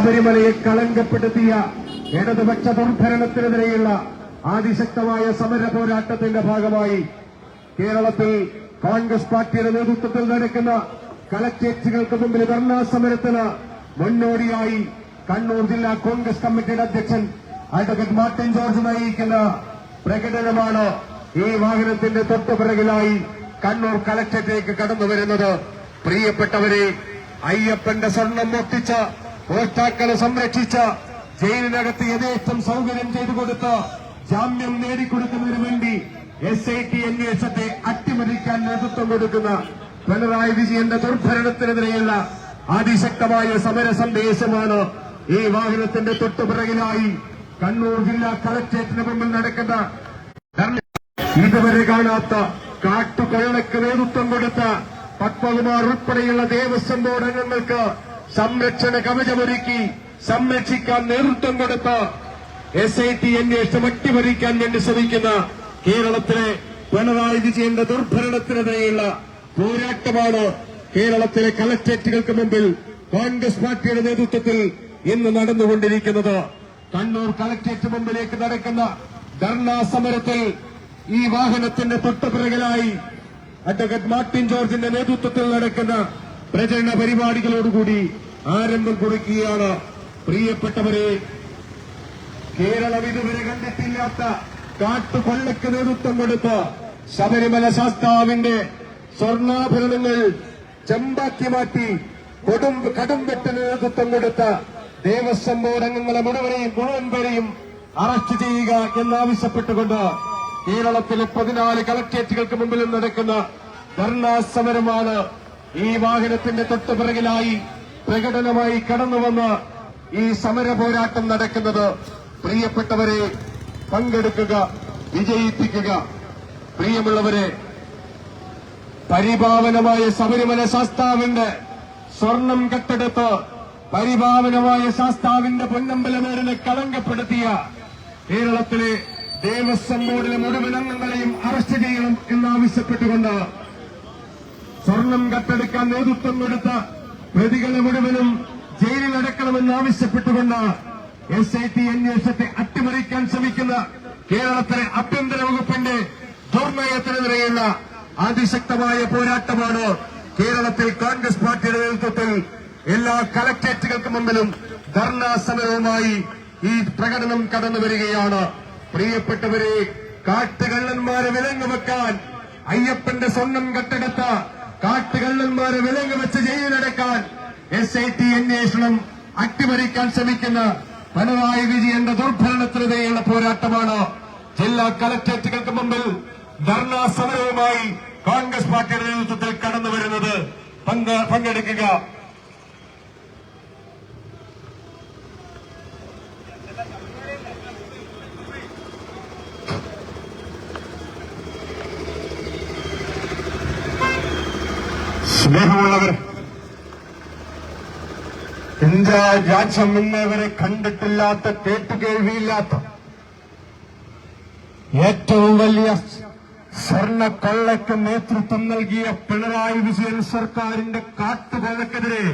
ശബരിമലയെ കളങ്കപ്പെടുത്തിയ ഇടതുപക്ഷ ദുർഭരണത്തിനെതിരെയുള്ള അതിശക്തമായ സമര പോരാട്ടത്തിന്റെ ഭാഗമായി കേരളത്തിൽ കോൺഗ്രസ് പാർട്ടിയുടെ നേതൃത്വത്തിൽ നടക്കുന്ന കളക്ട്രേറ്റുകൾക്ക് മുമ്പിൽ ധർണാ സമരത്തിന് മുന്നോടിയായി കണ്ണൂർ ജില്ലാ കോൺഗ്രസ് കമ്മിറ്റിയുടെ അധ്യക്ഷൻ അഡ്വക്കേറ്റ് മാർട്ടിൻ ജോർജ് നയിക്കുന്ന പ്രകടനമാണ് ഈ വാഹനത്തിന്റെ തൊട്ടുപിറകിലായി കണ്ണൂർ കലക്ടറേറ്റിലേക്ക് കടന്നു വരുന്നത്. പ്രിയപ്പെട്ടവരെ അയ്യപ്പന്റെ സ്വർണം മോഷ്ടിച്ച മോഷ്ടാക്കളെ സംരക്ഷിച്ച ജയിലിനകത്ത് യഥേഷ്ടം സൗകര്യം ചെയ്തു കൊടുത്ത് ജാമ്യം നേടിക്കൊടുക്കുന്നതിന് വേണ്ടി എസ് ഐ ടി അന്വേഷണത്തെ അട്ടിമറിക്കാൻ നേതൃത്വം കൊടുക്കുന്ന പിണറായി വിജയന്റെ ദുർഭരണത്തിനെതിരെയുള്ള അതിശക്തമായ സമര സന്ദേശമാണ് ഈ വാഹനത്തിന്റെ തൊട്ടുപിറകിലായി കണ്ണൂർ ജില്ലാ കളക്ട്രേറ്റിന് മുമ്പിൽ നടക്കുന്ന ഇതുവരെ കാണാത്ത കാട്ടുകൊള്ളക്ക് നേതൃത്വം കൊടുത്ത പത്മകുമാർ ഉൾപ്പെടെയുള്ള ദേവസ്വം ബോർഡ് അംഗങ്ങൾക്ക് സംരക്ഷണ കവചമൊരുക്കി സംരക്ഷിക്കാൻ നേതൃത്വം കൊടുത്ത എസ് ഐ ടി അന്വേഷണം അട്ടിമറിക്കാൻ വേണ്ടി ശ്രമിക്കുന്ന കേരളത്തിലെ പിണറായി വിജയന്റെ ദുർഭരണത്തിനെതിരെയുള്ള പോരാട്ടമാണ് കേരളത്തിലെ കളക്ട്രേറ്റുകൾക്ക് മുമ്പിൽ കോൺഗ്രസ് പാർട്ടിയുടെ നേതൃത്വത്തിൽ ഇന്ന് നടന്നുകൊണ്ടിരിക്കുന്നത്. കണ്ണൂർ കളക്ട്രേറ്റ് മുമ്പിലേക്ക് നടക്കുന്ന ധർണാ സമരത്തിൽ ഈ വാഹനത്തിന്റെ തൊട്ടുപിറകിലായി അഡ്വക്കേറ്റ് മാർട്ടിൻ ജോർജിന്റെ നേതൃത്വത്തിൽ നടക്കുന്ന പ്രചരണ പരിപാടികളോടുകൂടി ആരംഭം കുറിക്കുകയാണ്. പ്രിയപ്പെട്ടവരെ കേരളം ഇതുവരെ കണ്ടിട്ടില്ലാത്ത കാട്ടുകൊള്ളയ്ക്ക് നേതൃത്വം കൊടുത്ത് ശബരിമല ശാസ്താവിന്റെ സ്വർണാഭരണങ്ങൾ ചെമ്പാക്കി മാറ്റി കൊടും കടും വെട്ടിന് നേതൃത്വം കൊടുത്ത ദേവസ്വം ബോർഡ് മുഴുവനെയും മുഴുവൻ പേരെയും അറസ്റ്റ് ചെയ്യുക എന്നാവശ്യപ്പെട്ടുകൊണ്ട് കേരളത്തിലെ പതിനാല് കളക്ട്രേറ്റുകൾക്ക് മുമ്പിലും നടക്കുന്ന ധർണാ സമരമാണ് ഈ വാഹനത്തിന്റെ തൊട്ടുപിറകിലായി പ്രകടനമായി കടന്നുവന്ന് ഈ സമര പോരാട്ടം നടക്കുന്നത് പ്രിയപ്പെട്ടവരെ പങ്കെടുക്കുക വിജയിപ്പിക്കുക. പ്രിയമുള്ളവരെ പരിപാവനമായ ശബരിമല ശാസ്താവിന്റെ സ്വർണം കെട്ടെടുത്ത് പരിപാവനമായ ശാസ്താവിന്റെ പൊന്നമ്പലമേടിനെ കളങ്കപ്പെടുത്തിയ കേരളത്തിലെ ദേവസ്വം ബോർഡിലെ മുഴുവൻ അംഗങ്ങളെയും അറസ്റ്റ് ചെയ്യണം എന്നാവശ്യപ്പെട്ടുകൊണ്ട് സ്വർണം കട്ടെടുക്കാൻ നേതൃത്വം കൊടുത്ത പ്രതികളെ മുഴുവനും ജയിലിൽ അടക്കണമെന്ന് ആവശ്യപ്പെട്ടുകൊണ്ട് എസ് ഐ ടി അന്വേഷണത്തെ അട്ടിമറിക്കാൻ ശ്രമിക്കുന്ന കേരളത്തിലെ ആഭ്യന്തര വകുപ്പിന്റെ ദുർനയത്തിനെതിരെയുള്ള അതിശക്തമായ പോരാട്ടമാണ് കേരളത്തിൽ കോൺഗ്രസ് പാർട്ടിയുടെ നേതൃത്വത്തിൽ എല്ലാ കളക്ട്രേറ്റുകൾക്ക് മുമ്പിലും ധർണാ സമരവുമായി ഈ പ്രകടനം കടന്നു വരികയാണ്. പ്രിയപ്പെട്ടവരെ കാട്ടുകള്ളന്മാരെ വിലങ്ങുവെക്കാൻ അയ്യപ്പന്റെ സ്വർണം കെട്ടെടുത്ത കാട്ടുകള്ളന്മാരെ വിലങ്ങ് വെച്ച് ജയിലിലടക്കാൻ എസ് ഐ ടി അന്വേഷണം അട്ടിമറിക്കാൻ ശ്രമിക്കുന്ന പിണറായി വിജയന്റെ ദുർഭരണത്തിനെതിരെയുള്ള പോരാട്ടമാണ് ജില്ലാ കളക്ട്രേറ്റുകൾക്ക് മുമ്പിൽ ധർണാ സമരവുമായി കോൺഗ്രസ് പാർട്ടിയുടെ നേതൃത്വത്തിൽ കടന്നു വരുന്നത് പങ്ക്- പങ്കെടുക്കുക. ഇന്ത്യ രാജ്യം ഇന്നേവരെ കണ്ടിട്ടില്ലാത്ത കേട്ടുകേൾവിയില്ലാത്ത ഏറ്റവും വലിയ സ്വർണ കൊള്ളയ്ക്ക് നേതൃത്വം നൽകിയ പിണറായി വിജയൻ സർക്കാരിന്റെ കാട്ടുകൊള്ളക്കെതിരെ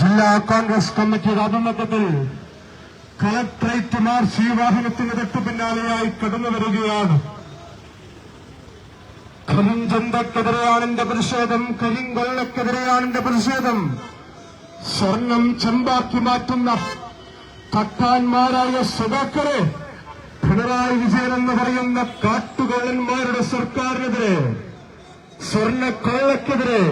ജില്ലാ കോൺഗ്രസ് കമ്മിറ്റിയുടെ ആഭിമുഖ്യത്തിൽ കളക്ടറേറ്റ് മാർച്ച് ഈ വാഹനത്തിന് തൊട്ടു പിന്നാലെയായി കടന്നു വരികയാണ്. കരിഞ്ചന്തക്കെതിരെയാണ് എന്റെ പ്രതിഷേധം കരിങ്കൊള്ളക്കെതിരെയാണ് എന്റെ പ്രതിഷേധം. സ്വർണം ചെമ്പാക്കി മാറ്റുന്ന കട്ടാൻമാരായ സ്വതാക്കളെ പിണറായി വിജയൻ എന്ന് പറയുന്ന കാട്ടുകള്ളന്മാരുടെ സർക്കാരിനെതിരെ സ്വർണക്കൊള്ളക്കെതിരെ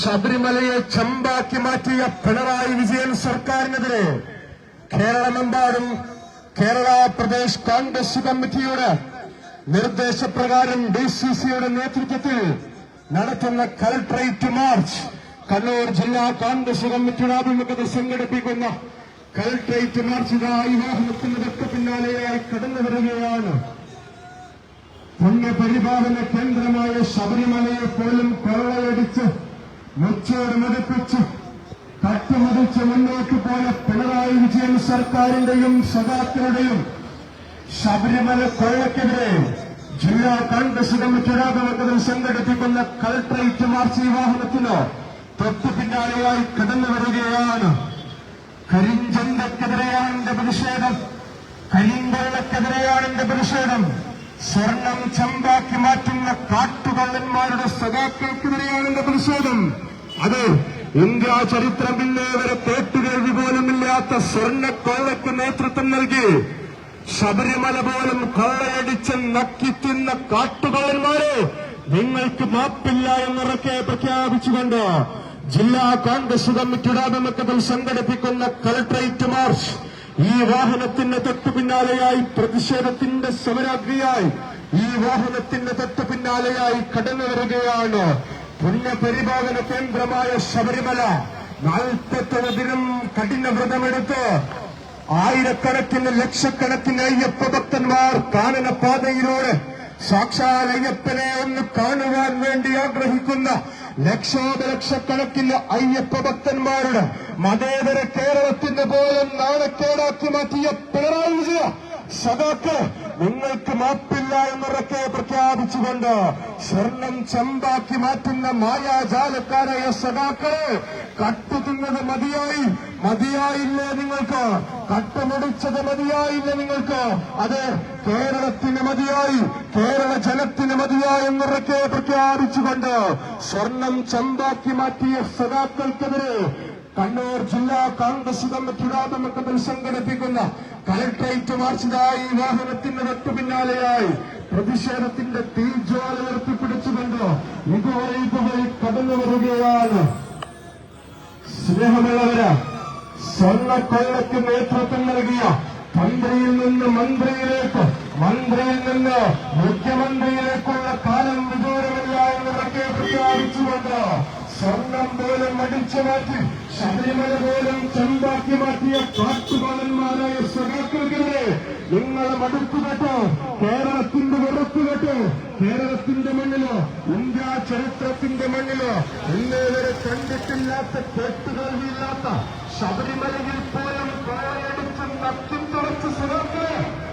ശബരിമലയെ ചെമ്പാക്കി മാറ്റിയ പിണറായി വിജയൻ സർക്കാരിനെതിരെ കേരളമെമ്പാടും കേരള പ്രദേശ് കോൺഗ്രസ് കമ്മിറ്റിയുടെ നിർദ്ദേശപ്രകാരം ഡി സി സിയുടെ നേതൃത്വത്തിൽ നടത്തുന്ന കലക്ട്രേറ്റ് മാർച്ച് കണ്ണൂർ ജില്ലാ കോൺഗ്രസ് കമ്മിറ്റിയുടെ ആഭിമുഖ്യത്തിൽ സംഘടിപ്പിക്കുന്ന കൽട്ടേറ്റ് മാർച്ചിത ഈ പിന്നാലെയായി കടന്നു വരികയാണ്. പുണ്യപരിപാലന കേന്ദ്രമായ ശബരിമലയെ പോലും കൊള്ളയടിച്ച് മുച്ചോട് മതിപ്പിച്ച് തട്ടുമതിച്ച് മുന്നോട്ട് പോയ പിണറായി വിജയൻ സർക്കാരിന്റെയും സഖാക്കളുടെയും ശബരിമല കൊള്ളക്കെതിരെ ജില്ലാ കോൺഗ്രസ് കമ്മിറ്റിയുടെ ആഭിമുഖ്യത്തിൽ സംഘടിപ്പിക്കുന്ന കൽട്ടേറ്റ് മാർച്ച് ഈ തൊട്ടു പിന്നാലെയായി കടന്നു വരികയാണ്. കരിഞ്ചന്തക്കെതിരെയാണ് എന്റെ പ്രതിഷേധം. കരിങ്കള്ളക്കെതിരെയാണ് എന്റെ പ്രതിഷേധം. സ്വർണം ചമ്പാക്കി മാറ്റുന്ന കാട്ടുകള്ളന്മാരുടെ സഖാക്കൾക്കെതിരെയാണ് എന്റെ പ്രതിഷേധം. അത് ഇന്ത്യ ചരിത്രം പിന്നെ വരെ കേട്ടുകേൾവി പോലുമില്ലാത്ത സ്വർണക്കൊള്ളയ്ക്ക് നേതൃത്വം നൽകി ശബരിമല പോലും കൊള്ളയടിച്ച് നക്കിത്തിന്ന കാട്ടുകള്ളന്മാരെ നിങ്ങൾക്ക് മാപ്പില്ല എന്നൊക്കെ പ്രഖ്യാപിച്ചുകൊണ്ട് ജില്ലാ കോൺഗ്രസ് കമ്മിറ്റിയുടെ ആഭിമുഖ്യത്തിൽ സംഘടിപ്പിക്കുന്ന കളക്ട്രേറ്റ് മാർച്ച് ഈ വാഹനത്തിന്റെ തൊട്ടു പിന്നാലെയായി പ്രതിഷേധത്തിന്റെ സമരാഗ്നിയായി ഈ വാഹനത്തിന്റെ തൊട്ടു പിന്നാലെയായി കടന്നു വരികയാണ്. പുണ്യപരിപാലന കേന്ദ്രമായ ശബരിമല നാൽപ്പത്തൊരു ദിനം കഠിന വ്രതമെടുത്ത് ആയിരക്കണക്കിന് ലക്ഷക്കണക്കിന് അയ്യപ്പ ഭക്തന്മാർ കാനനപാതയിലൂടെ സാക്ഷാൽ അയ്യപ്പനെ ഒന്ന് കാണുവാൻ വേണ്ടി ആഗ്രഹിക്കുന്ന ലക്ഷോപലക്ഷക്കണക്കിന് അയ്യപ്പ ഭക്തന്മാരുടെ മതേതര കേരളത്തിന്റെ പോലും നാണക്കേടാക്കി മാറ്റിയ പിണറായി വിജയ സദാക്ക് നിങ്ങൾക്ക് മാപ്പില്ല എന്നുറക്കെ പ്രഖ്യാപിച്ചുകൊണ്ട് സ്വർണം ചെമ്പാക്കി മാറ്റുന്ന മായാജാലക്കാരായ സദാക്കളെ കട്ടുതിന്നത് മതിയായി. മതിയായില്ലേ നിങ്ങൾക്ക്? കട്ടുമുടിച്ചത് മതിയായില്ല നിങ്ങൾക്ക്? അത് കേരളത്തിന് മതിയായി. കേരള ജനത്തിന് മതിയായി എന്നുറക്കെ പ്രഖ്യാപിച്ചുകൊണ്ട് സ്വർണം ചന്താക്കി മാറ്റിയ സദാക്കൾക്കെതിരെ കണ്ണൂർ ജില്ലാ കോൺഗ്രസ് ആഭിമുഖ്യത്തിൽ സംഘടിപ്പിക്കുന്ന കലക്ട്രേറ്റ് മാർച്ചിലായി വാഹനത്തിന്റെ തൊട്ടു പിന്നാലെയായി പ്രതിഷേധത്തിന്റെ തീജ്വാല ഉയർത്തിപ്പിടിച്ചുകൊണ്ട് ഇതുവരെ ഇതുവരെ കടന്നു വരികയാണ്. സ്നേഹമുള്ളവര് സ്വർണക്കൊള്ളയ്ക്ക് നേതൃത്വം നൽകിയ തന്ത്രിയിൽ നിന്ന് മന്ത്രിയിലേക്ക് മന്ത്രിയിൽ നിന്ന് മുഖ്യമന്ത്രിയിലേക്കുള്ള കാലം വിദൂരമില്ല എന്നതൊക്കെ പ്രഖ്യാപിച്ചുകൊണ്ട് സ്വർണം പോലും അടിച്ചു മാറ്റി ശബരിമല പോലും ചെമ്പാക്കി മാറ്റിയ കാട്ടുപാലന്മാരായ സഖാക്കൾക്കെതിരെ നിങ്ങളെ മടുക്കുകെട്ട് കേരളത്തിന്റെ കേരളത്തിന്റെ മണ്ണിലോ ഇന്ത്യ ചരിത്രത്തിന്റെ മണ്ണിലോ ഇന്നേ വരെ കണ്ടിട്ടില്ലാത്ത കേട്ടുകേൾവിയില്ലാത്ത ശബരിമലയിൽ പോലും കൊള്ളയടിച്ച് നക്കും തുറച്ച് സുഖത്ത്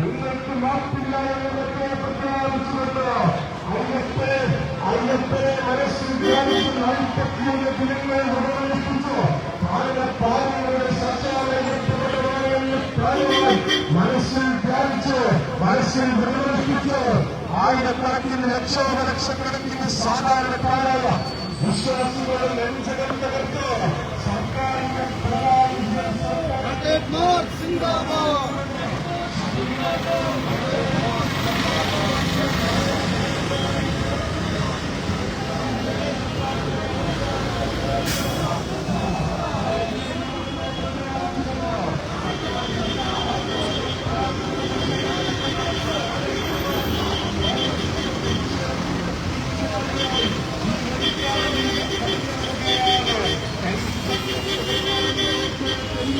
നിങ്ങൾക്ക് മാപ്പില്ല എന്നൊക്കെ പ്രഖ്യാപിച്ചുകൊണ്ട് അയ്യപ്പനെ അയ്യപ്പനെ മനസ്സിൽ ധ്യാനിച്ച് നാൽപ്പത്തിയൊന്ന് ദിനങ്ങൾ നിർവഹിപ്പിച്ചു പാലങ്ങളുടെ മനസ്സിൽ ധ്യാനിച്ച് മനസ്സിൽ നിർവഹിപ്പിച്ച് ആയിരക്കണക്കിന് ലക്ഷോപലക്ഷക്കണക്കിന് സാധാരണക്കാരായ വിശ്വാസികളും നെഞ്ചകം തകർത്ത് സർക്കാരിന്റെ സർക്കാർ